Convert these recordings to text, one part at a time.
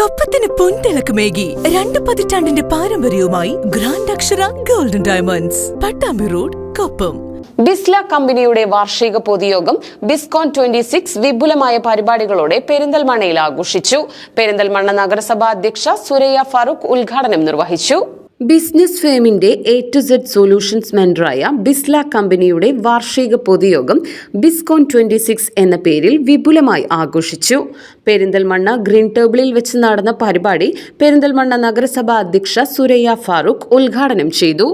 കൊപ്പത്തിന് പൊൻതിളക്കമേകി രണ്ട് പതിറ്റാണ്ടിന്റെ പാരമ്പര്യവുമായി grand Akshara golden diamonds Pattambi road Koppam. Bisla കമ്പനിയുടെ വാർഷിക പൊതുയോഗം ബിസ്കോൺ ട്വന്റി സിക്സ് വിപുലമായ പരിപാടികളോടെ പെരിന്തൽമണ്ണയിൽ ആഘോഷിച്ചു. പെരിന്തൽമണ്ണ നഗരസഭാ അധ്യക്ഷ സുരയ്യ ഫറൂഖ് ഉദ്ഘാടനം നിർവഹിച്ചു. ബിസിനസ് ഫേമിന്റെ എ ടു സെഡ് സൊല്യൂഷൻസ് മെൻഡറായ ബിസ്ല കമ്പനിയുടെ വാർഷിക പൊതുയോഗം ബിസ്കോൺ ട്വന്റി സിക്സ് എന്ന പേരിൽ വിപുലമായി ആഘോഷിച്ചു. പെരിന്തൽമണ്ണ ഗ്രീൻ ടേബിളിൽ വെച്ച് നടന്ന പരിപാടി പെരിന്തൽമണ്ണ നഗരസഭാ അധ്യക്ഷ സുരയ്യ ഫാറൂഖ് ഉദ്ഘാടനം ചെയ്തു.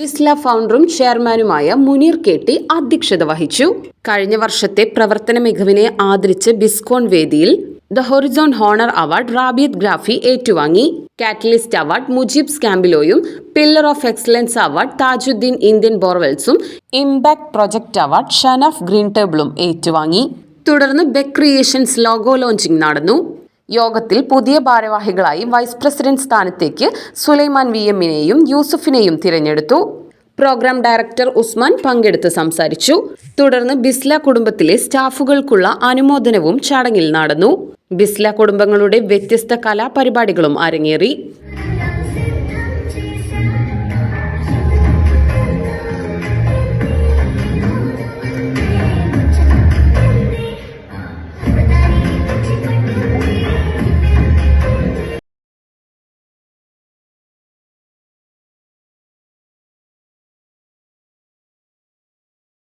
ബിസ്ല ഫൗണ്ടറും ചെയർമാനുമായ മുനീർ കെട്ടി അധ്യക്ഷത വഹിച്ചു. കഴിഞ്ഞ വർഷത്തെ പ്രവർത്തന മികവിനെ ആദരിച്ച് ബിസ്കോൺ വേദിയിൽ the horizon honour award Rabiyath ഗ്രാഫി ഏറ്റുവാങ്ങി. Catalyst award Mujeeb സ്കാമ്പിലോയും pillar of excellence award Tajuddin Indian ബോർവെൽസും impact project award Shanaf green ടേബിളും ഏറ്റുവാങ്ങി. തുടർന്ന് ബെക് ക്രിയേഷൻസ് ലോഗോ ലോഞ്ചിംഗ് നടന്നു. യോഗത്തിൽ പുതിയ ഭാരവാഹികളായി വൈസ് പ്രസിഡന്റ് സ്ഥാനത്തേക്ക് സുലൈമാൻ വി എമ്മിനെയും യൂസുഫിനെയും തിരഞ്ഞെടുത്തു. പ്രോഗ്രാം ഡയറക്ടർ ഉസ്മാൻ പങ്കെടുത്ത് സംസാരിച്ചു. തുടർന്ന് ബിസ്ല കുടുംബത്തിലെ സ്റ്റാഫുകൾക്കുള്ള അനുമോദനവും ചടങ്ങിൽ നടന്നു. ബിസ്ല കുടുംബങ്ങളുടെ വ്യത്യസ്ത കലാപരിപാടികളും അരങ്ങേറി.